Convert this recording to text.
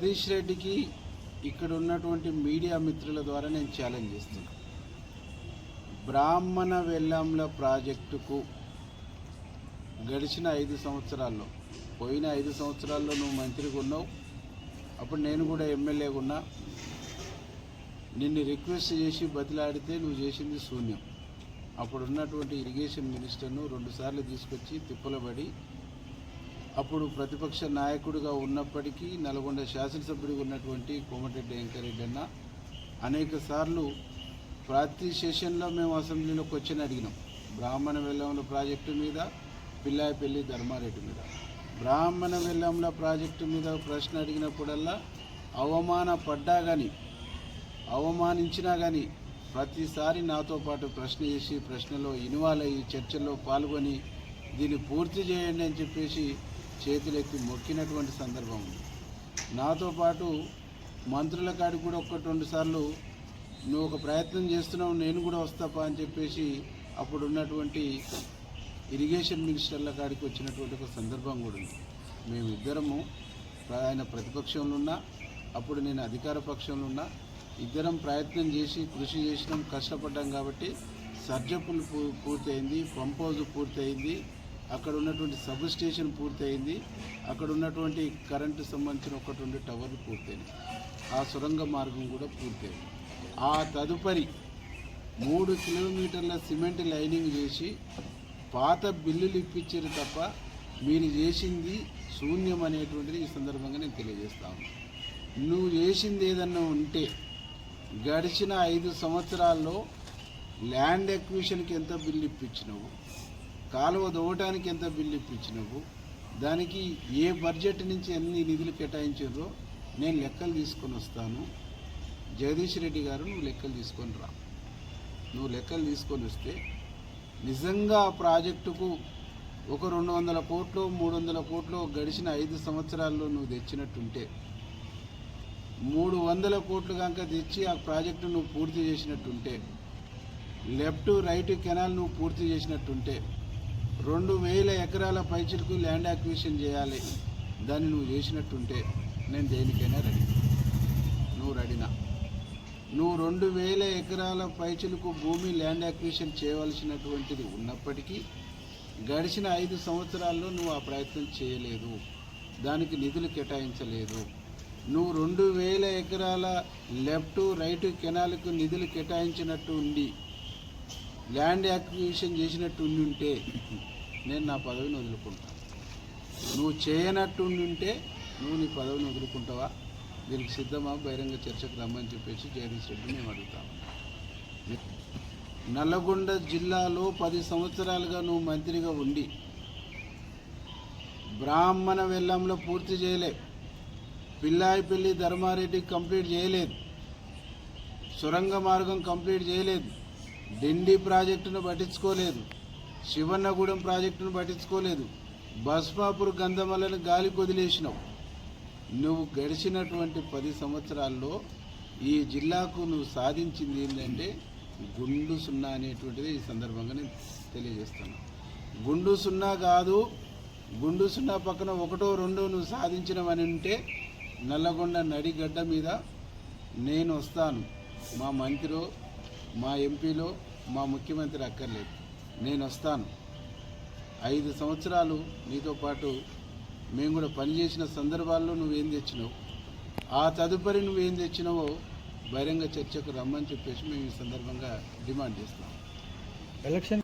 జగదీష్ రెడ్డికి ఇక్కడ ఉన్నటువంటి మీడియా మిత్రుల ద్వారా నేను ఛాలెంజ్ చేస్తున్నా. బ్రాహ్మణ వెల్లంల ప్రాజెక్టుకు గడిచిన ఐదు సంవత్సరాల్లో పోయిన ఐదు సంవత్సరాల్లో నువ్వు మంత్రిగా ఉన్నావు. అప్పుడు నేను కూడా ఎమ్మెల్యేగా ఉన్నా. నిన్ను రిక్వెస్ట్ చేసి బతిలాడితే నువ్వు చేసింది శూన్యం. అప్పుడు ఉన్నటువంటి ఇరిగేషన్ మినిస్టర్ను రెండుసార్లు తీసుకొచ్చి తిప్పలబడి అప్పుడు ప్రతిపక్ష నాయకుడిగా ఉన్నప్పటికీ నల్గొండ శాసనసభ్యుడిగా ఉన్నటువంటి కోమటిరెడ్డి వెంకరెడ్డి అన్న అనేక సార్లు ప్రతి సెషన్లో మేము అసెంబ్లీలోకి వచ్చి అడిగినాం. బ్రాహ్మణ వెల్లంల ప్రాజెక్టు మీద పిల్లాయపల్లి ధర్మారెడ్డి మీద. బ్రాహ్మణ వెల్లంల ప్రాజెక్టు మీద ప్రశ్న అడిగినప్పుడల్లా అవమాన పడ్డా కానీ అవమానించినా కానీ ప్రతిసారి నాతో పాటు ప్రశ్న చేసి ప్రశ్నలో ఇన్వాల్వ్ అయ్యి చర్చల్లో పాల్గొని దీన్ని పూర్తి చేయండి అని చెప్పేసి చేతులెత్తి మొక్కినటువంటి సందర్భం ఉంది. నాతో పాటు మంత్రుల కాడికి కూడా ఒకటి రెండు సార్లు నువ్వు ఒక ప్రయత్నం చేస్తున్నావు నేను కూడా వస్తాపా అని చెప్పేసి అప్పుడు ఉన్నటువంటి ఇరిగేషన్ మినిస్టర్ల కాడికి వచ్చినటువంటి ఒక సందర్భం కూడా ఉంది. మేమిద్దరము ఆయన ప్రతిపక్షంలో ఉన్నా అప్పుడు నేను అధికార పక్షంలో ఉన్నా ఇద్దరం ప్రయత్నం చేసి కృషి చేసినాం కష్టపడ్డాం కాబట్టి సర్జపుల్ పూ పూర్తయింది పంప్ హౌజ్ పూర్తయింది అక్కడ ఉన్నటువంటి సబ్ స్టేషన్ పూర్తయింది. అక్కడ ఉన్నటువంటి కరెంటు సంబంధించిన ఒకటి రెండు టవర్లు పూర్తయినాయి. ఆ సొరంగ మార్గం కూడా పూర్తయింది. ఆ తదుపరి మూడు కిలోమీటర్ల సిమెంట్ లైనింగ్ చేసి పాత బిల్లులు ఇప్పించారు తప్ప మీరు చేసింది శూన్యం అనేటువంటిది ఈ సందర్భంగా నేను తెలియజేస్తాను నువ్వు చేసింది ఏదన్నా ఉంటే గడిచిన ఐదు సంవత్సరాల్లో ల్యాండ్ ఎక్విషన్కి ఎంత బిల్లు ఇప్పించినావు? కాలువ దవ్వటానికి ఎంత బిల్లు ఇప్పించినావు? దానికి ఏ బడ్జెట్ నుంచి ఎన్ని నిధులు కేటాయించారో నేను లెక్కలు తీసుకొని వస్తాను. జగదీష్ రెడ్డి గారు నువ్వు లెక్కలు తీసుకొని రా. నువ్వు లెక్కలు తీసుకొని వస్తే నిజంగా ఆ ప్రాజెక్టుకు ఒక రెండు వందల కోట్లు మూడు వందల కోట్లు గడిచిన ఐదు సంవత్సరాల్లో నువ్వు తెచ్చినట్టుంటే మూడు వందల కోట్లు కనుక తెచ్చి ఆ ప్రాజెక్టు నువ్వు పూర్తి చేసినట్టుంటే లెఫ్ట్ రైట్ కెనాల్ నువ్వు పూర్తి చేసినట్టుంటే రెండు వేల ఎకరాల పైచిలకు ల్యాండ్ అక్విజిషన్ చేయాలి. దాన్ని నువ్వు చేసినట్టుంటే నేను దేనికైనా రెడీ. నువ్వు రెడీనా? నువ్వు రెండు వేల ఎకరాల పైచిలకు భూమి ల్యాండ్ అక్విజిషన్ చేయవలసినటువంటిది ఉన్నప్పటికీ గడిచిన ఐదు సంవత్సరాల్లో నువ్వు ఆ ప్రయత్నం చేయలేదు. దానికి నిధులు కేటాయించలేదు. నువ్వు రెండు వేల ఎకరాల లెఫ్ట్ రైట్ కెనాల్కు నిధులు కేటాయించినట్టు ఉండి ల్యాండ్ యాక్విజిషన్ చేసినట్టు ఉండి ఉంటే నేను నా పదవిని వదులుకుంటాను నువ్వు చేయనట్టు ఉండి ఉంటే నువ్వు నీ పదవిని వదులుకుంటావా? దీనికి సిద్ధమా? బహిరంగ చర్చకు రమ్మని చెప్పేసి జగదీష్ రెడ్డి మేము అడుగుతాము నల్లగొండ జిల్లాలో పది సంవత్సరాలుగా నువ్వు మంత్రిగా ఉండి బ్రాహ్మణ వెల్లంలో పూర్తి చేయలే. పిల్లాయిపల్లి ధర్మారెడ్డి కంప్లీట్ చేయలేదు. సొరంగ మార్గం కంప్లీట్ చేయలేదు. డిండి ప్రాజెక్టును పట్టించుకోలేదు. శివన్నగూడెం ప్రాజెక్టును పట్టించుకోలేదు. బస్మాపూర్ గంధమలను గాలి వదిలేసినావు నువ్వు గడిచినటువంటి పది సంవత్సరాల్లో ఈ జిల్లాకు నువ్వు సాధించింది ఏంటంటే గుండు సున్నా అనేటువంటిది ఈ సందర్భంగా నేను తెలియజేస్తాను గుండు సున్నా కాదు గుండు సున్నా పక్కన ఒకటో రెండో నువ్వు సాధించినవని ఉంటే నల్లగొండ నడిగడ్డ మీద నేను వస్తాను. మా మంత్రిలో మా ఎంపీలో మా ముఖ్యమంత్రి అక్కర్లేదు. నేను వస్తాను. ఐదు సంవత్సరాలు నీతో పాటు మేము కూడా పనిచేసిన సందర్భాల్లో నువ్వేం తెచ్చినావు? ఆ తదుపరి నువ్వేం తెచ్చినావో బహిరంగ చర్చకు రమ్మని చెప్పేసి మేము ఈ సందర్భంగా డిమాండ్ చేస్తున్నాం. ఎలక్షన్